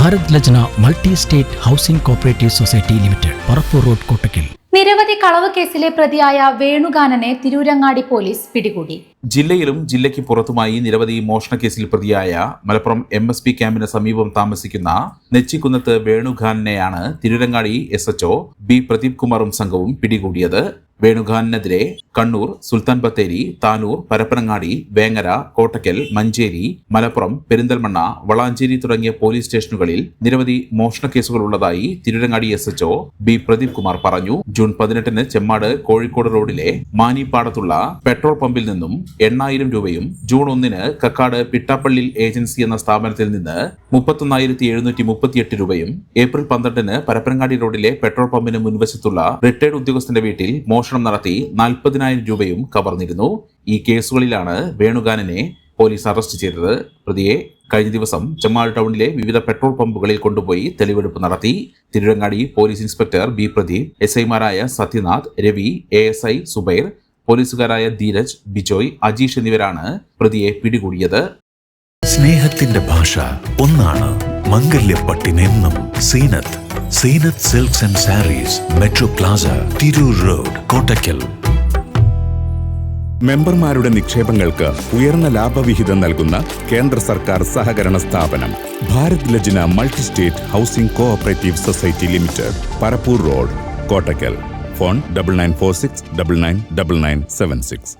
Bharat Lajna multi state housing cooperative society limited Parappur road Kottakkal. നിരവധി കളവ് കേസിലെ പ്രതിയായ വേണുഗാനനെ തിരൂരങ്ങാടി പോലീസ് പിടികൂടി. ജില്ലയിലും ജില്ലയ്ക്ക് പുറത്തുമായി നിരവധി മോഷണ കേസിൽ പ്രതിയായ മലപ്പുറം എം എസ് പി ക്യാമ്പിന് സമീപം താമസിക്കുന്ന Nechikkunnath വേണുഖാനെയാണ് Tirurangadi S HO B Pradeep കുമാറും സംഘവും പിടികൂടിയത്. വേണുഖാനെതിരെ കണ്ണൂർ സുൽത്താൻ ബത്തേരി താനൂർ പരപ്പനങ്ങാടി വേങ്ങര കോട്ടക്കൽ മഞ്ചേരി മലപ്പുറം പെരിന്തൽമണ്ണ വളാഞ്ചേരി തുടങ്ങിയ പോലീസ് സ്റ്റേഷനുകളിൽ നിരവധി മോഷണ കേസുകൾ ഉള്ളതായി Tirurangadi S HO B Pradeep Kumar പറഞ്ഞു. ജൂൺ പതിനെട്ടിന് ചെമ്മാട് കോഴിക്കോട് റോഡിലെ മാനിപ്പാടത്തുള്ള പെട്രോൾ പമ്പിൽ നിന്നും എണ്ണായിരം രൂപയും ജൂൺ ഒന്നിന് കക്കാട് പിട്ടാപ്പള്ളിൽ ഏജൻസി എന്ന സ്ഥാപനത്തിൽ നിന്ന് മുപ്പത്തൊന്നായിരത്തി എഴുന്നൂറ്റി മുപ്പത്തിയെട്ട് രൂപയും ഏപ്രിൽ പന്ത്രണ്ടിന് പരപ്പനങ്ങാടി റോഡിലെ പെട്രോൾ പമ്പിന് മുൻവശത്തുള്ള റിട്ടയർഡ് ഉദ്യോഗസ്ഥന്റെ വീട്ടിൽ മോഷണം നടത്തി നാൽപ്പതിനായിരം രൂപയും കവർന്നിരുന്നു. ഈ കേസുകളിലാണ് വേണുഗാനനെ പോലീസ് അറസ്റ്റ് ചെയ്തത്. പ്രതിയെ കഴിഞ്ഞ ദിവസം ചെമ്മാട് ടൗണിലെ വിവിധ പെട്രോൾ പമ്പുകളിൽ കൊണ്ടുപോയി തെളിവെടുപ്പ് നടത്തി. Tirurangadi police inspector B Pradeep S ഐമാരായ Sathyanath Ravi A S I Subair പോലീസുകാരായ Dheeraj Bijoy Ajeesh എന്നിവരാണ് പ്രതിയെ പിടികൂടിയത്. സ്നേഹത്തിന്റെ ഭാഷ ഒന്നാണ് മംഗല്യപ്പട്ടിനെന്നും Seenath. Seenath silks and sarees metro plaza Tirur road Kottakkal മെമ്പർമാരുടെ നിക്ഷേപങ്ങൾക്ക് ഉയർന്ന ലാഭവിഹിതം നൽകുന്ന കേന്ദ്ര സർക്കാർ സഹകരണ സ്ഥാപനം Bharat Lajna multi state housing cooperative society limited Parappur road Kottakkal phone double nine four six double nine double nine seven six